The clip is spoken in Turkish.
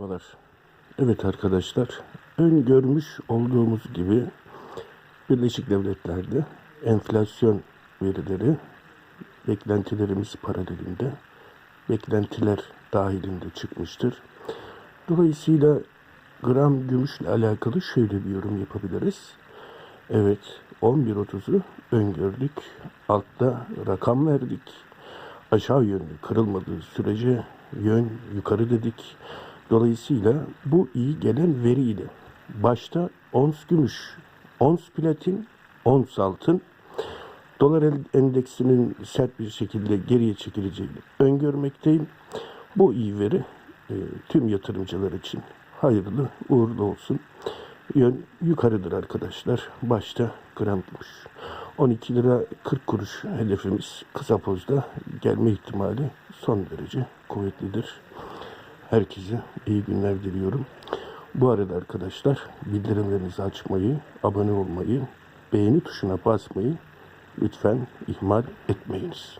Merhabalar. Evet arkadaşlar, öngörmüş olduğumuz gibi Birleşik Devletler'de enflasyon verileri beklentilerimiz paralelinde, beklentiler dahilinde çıkmıştır. Dolayısıyla gram gümüşle alakalı şöyle bir yorum yapabiliriz. Evet, 11.30'u öngördük. Altta rakam verdik. Aşağı yönlü kırılmadığı sürece yön yukarı dedik. Dolayısıyla bu iyi gelen veriyle başta ons gümüş, ons platin, ons altın dolar endeksinin sert bir şekilde geriye çekileceğini öngörmekteyim. Bu iyi veri e, tüm yatırımcılar için hayırlı uğurlu olsun. Yön yukarıdır arkadaşlar. Başta gram gümüş. 12 lira 40 kuruş hedefimiz kısa pozda gelme ihtimali son derece kuvvetlidir. Herkese iyi günler diliyorum. Bu arada arkadaşlar bildirimlerinizi açmayı, abone olmayı, beğeni tuşuna basmayı lütfen ihmal etmeyiniz.